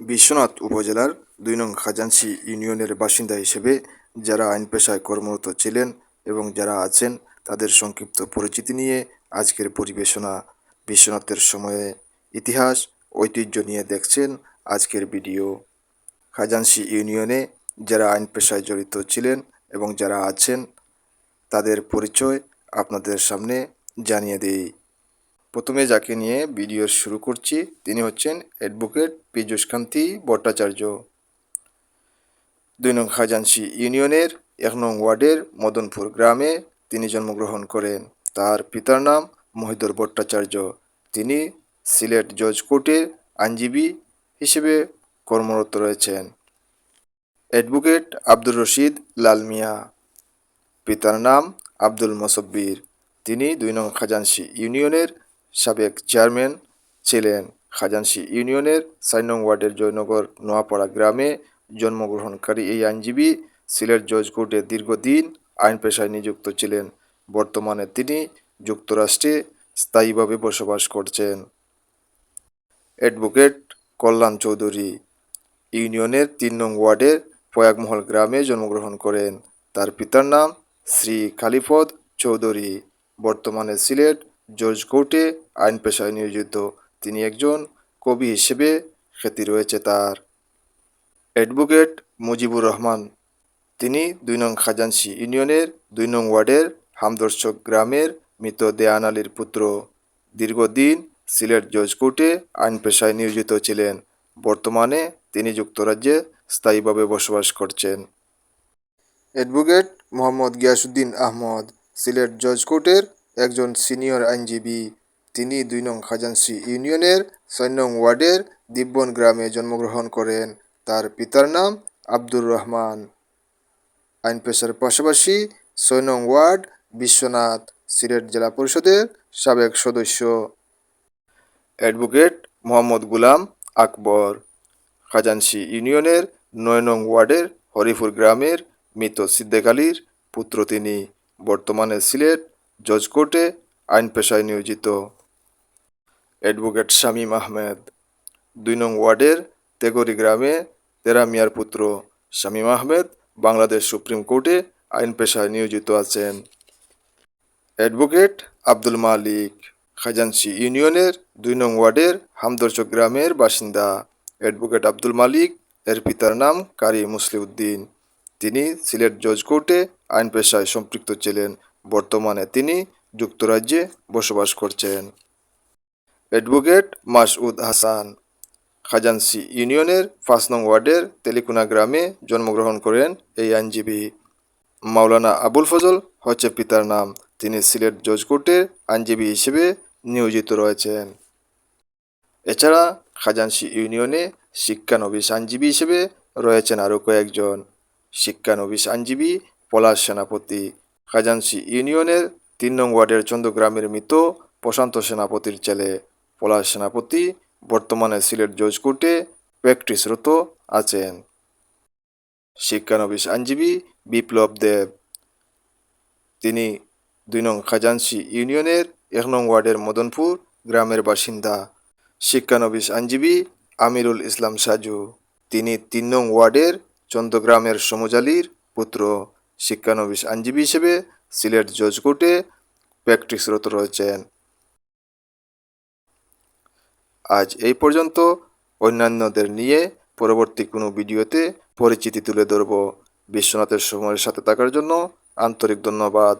বিশ্বনাথ উপজেলার দুই নং খাজানসি ইউনিয়নের বাসিন্দা হিসেবে যারা আইন পেশায় কর্মরত ছিলেন এবং যারা আছেন, তাদের সংক্ষিপ্ত পরিচিতি নিয়ে আজকের পরিবেশনা। বিশ্বনাথের সময়ে ইতিহাস, ঐতিহ্য নিয়ে দেখছেন আজকের ভিডিও। খাজানসি ইউনিয়নে যারা আইন পেশায় জড়িত ছিলেন এবং যারা আছেন, তাদের পরিচয় আপনাদের সামনে জানিয়ে দিই। প্রথমে যাকে নিয়ে ভিডিও শুরু করছি, তিনি হচ্ছেন অ্যাডভোকেট পীযূষ কান্তি ভট্টাচার্য। দুই নং খাজানসি ইউনিয়নের এক নং ওয়ার্ডের মদনপুর গ্রামে তিনি জন্মগ্রহণ করেন। তার পিতার নাম মহিদর ভট্টাচার্য। তিনি সিলেট জজ কোর্টের আইনজীবী হিসেবে কর্মরত রয়েছেন। অ্যাডভোকেট আব্দুর রশিদ লাল মিয়া। পিতার নাম আব্দুল মোসব্বির। তিনি দুই নং খাজানসি ইউনিয়নের সাবেক চেয়ারম্যান ছিলেন খাজানসি ইউনিয়নের চার নং ওয়ার্ডের জয়নগর নোয়াপাড়া গ্রামে জন্মগ্রহণকারী এই আইনজীবী সিলেট জজ কোর্টে দীর্ঘদিন আইন পেশায় নিযুক্ত ছিলেন। বর্তমানে তিনি যুক্তরাষ্ট্রে স্থায়ীভাবে বসবাস করছেন। অ্যাডভোকেট কল্যাণ চৌধুরী ইউনিয়নের তিন নং ওয়ার্ডের প্রয়াগমহল গ্রামে জন্মগ্রহণ করেন। তার পিতার নাম শ্রী খালিফত চৌধুরী। বর্তমানে সিলেট জজ কোর্টে আইন পেশায় নিয়োজিত। তিনি একজন কবি হিসেবে খ্যাতি রয়েছে তার। অ্যাডভোকেট মুজিবুর রহমান। তিনি দুই নং খাজানসি ইউনিয়নের দুই নং ওয়ার্ডের হামদর্শক গ্রামের মৃত দেয়ান আলীর পুত্র। দীর্ঘদিন সিলেট জজ কোর্টে আইন পেশায় নিয়োজিত ছিলেন। বর্তমানে তিনি যুক্তরাজ্যে স্থায়ীভাবে বসবাস করছেন। অ্যাডভোকেট মোহাম্মদ গিয়াসুদ্দিন আহমদ। সিলেট জজ কোর্টের একজন সিনিয়র আইনজীবী। তিনি দুই নং খাজানসি ইউনিয়নের ছয় নং ওয়ার্ডের দিব্বন গ্রামে জন্মগ্রহণ করেন। তার পিতার নাম আব্দুর রহমান। আইন পেশার পাশাপাশি ছয় নং ওয়ার্ড বিশ্বনাথ, সিলেট জেলা পরিষদের সাবেক সদস্য। অ্যাডভোকেট মোহাম্মদ গুলাম আকবর। খাজানসি ইউনিয়নের নয় নং ওয়ার্ডের হরিপুর গ্রামের মৃত সিদ্দেক আলীর পুত্র তিনি। বর্তমানে সিলেট জজ কোর্টে আইন পেশায় নিয়োজিত অ্যাডভোকেট শামীম আহমেদ। দুই নং ওয়ার্ডের তেগরি গ্রামে তেরা মিয়ার পুত্র শামীম আহমেদ বাংলাদেশ সুপ্রিম কোর্টে আইন পেশায় নিয়োজিত আছেন। অ্যাডভোকেট আব্দুল মালিক খাজানসি ইউনিয়নের দুই নং ওয়ার্ডের হামদর্চক গ্রামের বাসিন্দা। অ্যাডভোকেট আব্দুল মালিক এর পিতার নাম কারি মুসলিউদ্দিন। তিনি সিলেট জজ কোর্টে আইন পেশায় সম্পৃক্ত ছিলেন। বর্তমানে তিনি যুক্তরাজ্যে বসবাস করছেন। অ্যাডভোকেট মাসউদ হাসান খাজানসি ইউনিয়নের পাঁচ নং ওয়ার্ডের তেলিকুনা গ্রামে জন্মগ্রহণ করেন এই আইনজীবী। মাওলানা আবুল ফজল হচ্ছে পিতার নাম। তিনি সিলেট জজ কোর্টের আইনজীবী হিসেবে নিয়োজিত রয়েছেন। এছাড়া খাজানসি ইউনিয়নে শিক্ষানবিশ আইনজীবী হিসেবে রয়েছেন আরও কয়েকজন। শিক্ষানবিশ আইনজীবী পলাশ সেনাপতি। খাজানসি ইউনিয়নের তিন নং ওয়ার্ডের চন্দ্রগ্রামের মৃত প্রশান্ত সেনাপতির ছেলে, পলাশ সেনাপতি, বর্তমানে সিলেট জজ কোর্টে প্র্যাকটিসরত আছেন। শিক্ষানবিশ আইনজীবী বিপ্লব দেব। তিনি দুই নং খাজানসি ইউনিয়নের এক নং ওয়ার্ডের মদনপুর গ্রামের বাসিন্দা। শিক্ষানবিশ আইনজীবী আমিরুল ইসলাম সাজু। তিনি তিন নং ওয়ার্ডের চন্দ্রগ্রামের সমজালির পুত্র। শিক্ষানবিশ আইনজীবী হিসেবে সিলেট জজ কোর্টে প্র্যাকটিসরত রয়েছেন। আজ এই পর্যন্ত অন্যান্যদের নিয়ে পরবর্তী কোনো ভিডিওতে পরিচিতি তুলে ধরব। বিশ্বনাথের সময়ের সাথে থাকার জন্য আন্তরিক ধন্যবাদ।